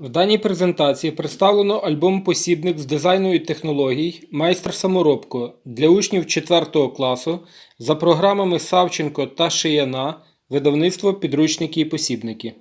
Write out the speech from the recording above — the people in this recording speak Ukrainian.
В даній презентації представлено альбом-посібник з дизайну і технологій «Майстер саморобку для учнів 4 класу за програмами Савченко та Шияна, видавництво «Підручники і посібники».